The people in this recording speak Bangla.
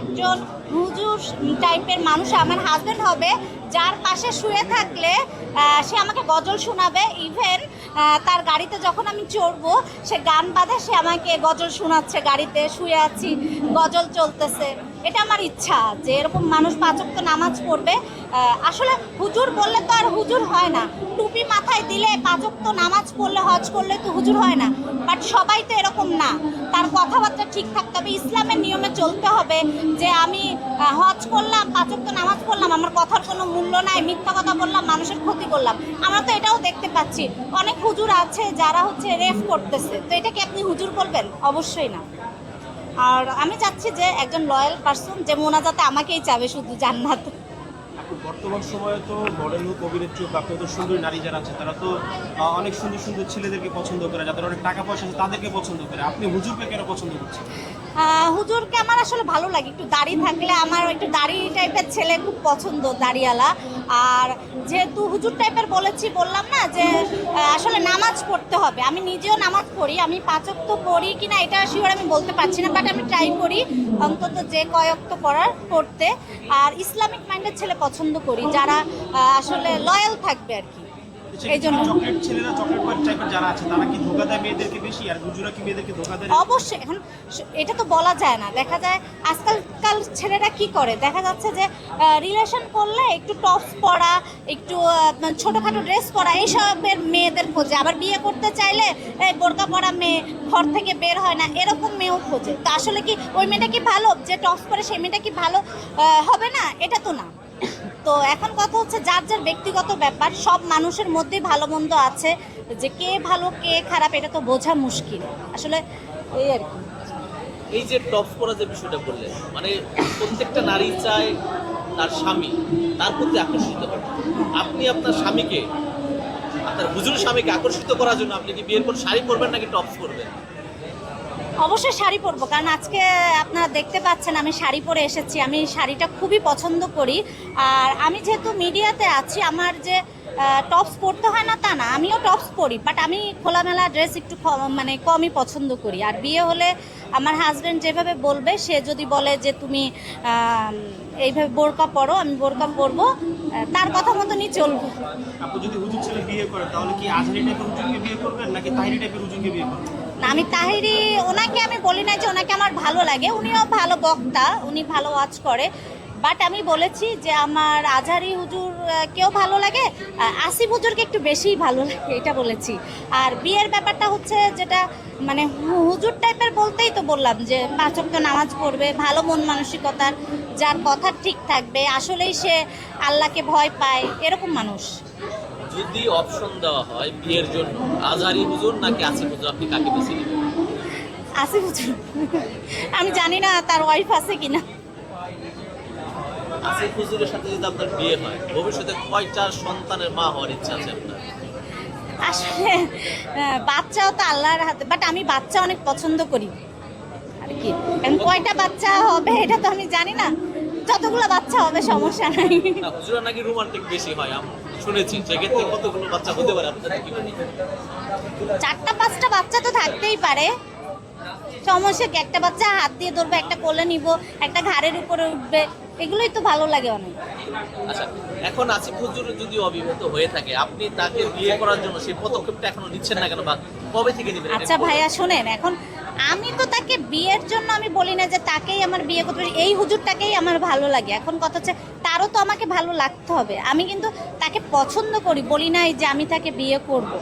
একজন হুজুর টাইপের মানুষ, আমার হাজব্যান্ড হবে, যার পাশে শুয়ে থাকলে সে আমাকে গজল শোনাবে ইভেন তার গাড়িতে যখন আমি চড়বো, সে গান বাঁধে, সে আমাকে গজল শোনাচ্ছে, গাড়িতে শুয়ে আছি, গজল চলতেছে। এটা আমার ইচ্ছা যে এরকম মানুষ পাঁচক্ত নামাজ পড়বে। আসলে হুজুর বললে তো আর হুজুর হয় না। টুপি মাথায় দিলে পাঁচক্ত নামাজ পড়লে, হজ করলে তো হুজুর হয় না। বাট সবাই তো এরকম না। তার কথাবার্তা ঠিক থাকতে হবে। ইসলামের নিয়মে চলতে হবে যে আমি হজ করলাম পাঁচক্ত নামাজ পড়লাম, আমার কথার কোনো মূল্য নাই, মিথ্যা কথা বললাম, মানুষের ক্ষতি করলাম। আমরা তো এটাও দেখতে পাচ্ছি। অনেক হুজুর আছে যারা হচ্ছে রেফ করতেছে। তো এটা কি আপনি হুজুর বলবেন? অবশ্যই না। আর আমি চাচ্ছি যে একজন লয়াল পার্সন যে মোনাজাতে আমাকেই চাবে শুধু জান্নাত। এখন বর্তমান সময়ে তো মডেল হোক অভিনেত্রী হোক আপনাদের সুন্দরী নারী যারা আছে, তারা তো অনেক সুন্দর সুন্দর ছেলেদেরকে পছন্দ করে, যাদের অনেক টাকা পয়সা আছে তাদেরকে পছন্দ করে। আপনি হুজুরকে কেন পছন্দ করছেন? হুজুরকে আমার আসলে ভালো লাগে। একটু দাড়ি থাকলে আমার একটু দাড়ি টাইপের ছেলে খুব পছন্দ, দাড়িওয়ালা। আর যেহেতু হুজুর টাইপের বলেছি, বললাম না যে আসলে নামাজ পড়তে হবে। আমি নিজেও নামাজ পড়ি, আমি পাঁচক্ত পড়ি কিনা এটা শিওর আমি বলতে পারছি না বাট আমি ট্রাই করি অন্তত যে কয়ক্ত পড়ার পড়তে। আর ইসলামিক মাইন্ডের ছেলে পছন্দ করি যারা আসলে লয়াল থাকবে আর কি। অবশ্যই এখন এটা তো বলা যায় না। দেখা যায় আজকালকাল ছেলেরা কি করে? দেখা যাচ্ছে যে রিলেশন করলে একটু টপস পরা একটু মানে ছোটোখাটো ড্রেস পরা এইসবের মেয়েদের খোঁজে। আবার বিয়ে করতে চাইলে এই বোরকা পরা মেয়ে ঘর থেকে বের হয় না এরকম মেয়েও খোঁজে। তো আসলে কি ওই মেয়েটা কি ভালো? যে টপস পরে সেই মেয়েটা কি ভালো হবে না? এটা তো না। তো এখন কথা হচ্ছে যার যার ব্যক্তিগত ব্যাপার, সব মানুষের মধ্যেই ভালো মন্দ আছে। যে কে ভালো, কে খারাপ, এটা তো বোঝা মুশকিল। আসলে এই আর কি। এই যে টপ পরা যে বিষয়টা বললেন মানে প্রত্যেকটা নারী চায় তার স্বামী, তার প্রতি আকর্ষিত হয় আপনি আপনার স্বামীকে, আপনার হুজুর স্বামীকে আকর্ষিত করার জন্য আপনি কি বিয়ের পর শাড়ি পরবেন নাকি টপস পরবেন? অবশ্যই শাড়ি পরবো, কারণ আজকে আপনারা দেখতে পাচ্ছেন আমি শাড়ি পরে এসেছি, আমি শাড়িটা খুবই পছন্দ করি। আর আমি যেহেতু মিডিয়াতে আছি, আমার যে টপস পরতে হয় না তা না আমিও টপস পরি বাট আমি খোলামেলা ড্রেস একটু মানে কমই পছন্দ করি। আর বিয়ে হলে আমার হাজব্যান্ড যেভাবে বলবে সে যদি বলে যে তুমি এইভাবে বোরকা পরো আমি বোরকা পরবো তার কথা মতনই চলবো। যদি হুজুর ছেলে বিয়ে করেন তাহলে কি আজহারি টাইপের হুজুরকে বিয়ে করবেন নাকি তাহিরি টাইপের হুজুরকে বিয়ে করবেন? না, আমি তাহিরি ওনাকে আমি বলি না যে ওনাকে আমার ভালো লাগে উনিও ভালো বক্তা উনি ভালো ওয়াচ করে। বাট আমি বলেছি যে আমার আজহারি হুজুর কেউ ভালো লাগে? আসিফ হুজুরকে একটু বেশিই ভালো লাগে এটা বলেছি। আর বিয়ের ব্যাপারটা হচ্ছে যেটা মানে হুজুর টাইপের বলতেই তো বললাম যে পাঁচক তো নামাজ পড়বে ভালো মন মানসিকতার যার কথা ঠিক থাকবে আসলেই সে আল্লাহকে ভয় পায় এরকম মানুষ। যদি অপশন দেওয়া হয় বিয়ের জন্য আজহারি হুজুর নাকি আসিফ হুজুর? আপনি কাকে বেছে নেবেন? আসিফ হুজুর? আমি জানি না তার ওয়াইফ আছে কিনা। আসিফ হুজুরের সাথে যদি আপনার বিয়ে হয় ভবিষ্যতে কয়টা সন্তানের মা হওয়ার ইচ্ছা আছে আপনার? আসলে বাচ্চাও তো আল্লাহর হাতে বাট আমি বাচ্চা অনেক পছন্দ করি। আর কি? এখন কয়টা বাচ্চা হবে এটা তো আমি জানি না। যতগুলো বাচ্চা হবে সমস্যা নাই। হুজুরা নাকি রোমান্টিক বেশি হয় আমি শুনেছি সেক্ষেত্রে কতগুলো বাচ্চা হতে পারে আপনাদের? চারটা পাঁচটা বাচ্চা তো থাকতেই পারে। সমস্যা কি? একটা বাচ্চা হাত দিয়ে ধরবে একটা কোলে নিব একটা ঘাড়ের উপরে উঠবে। এগুলোই তো ভালো লাগে অনেক। আচ্ছা এখন আসিফ হুজুর যদি অবিবাহিত হয়ে থাকে আপনি তাকে বিয়ে করার জন্য সেই পদক্ষেপটা এখনও নিচ্ছেন না কেন বা কবে থেকে নেবেন? আচ্ছা ভাইয়া শোনেন এখন আমি তো তাকে বিয়ের জন্য আমি বলি না যে তাকেই আমার বিয়ে করতে হবে। এই হুজুরটাকেই আমার ভালো লাগে। এখন কথা হচ্ছে তারও তো আমাকে ভালো লাগতে হবে। আমি কিন্তু তাকে পছন্দ করি বলি নাই যে আমি তাকে বিয়ে করব।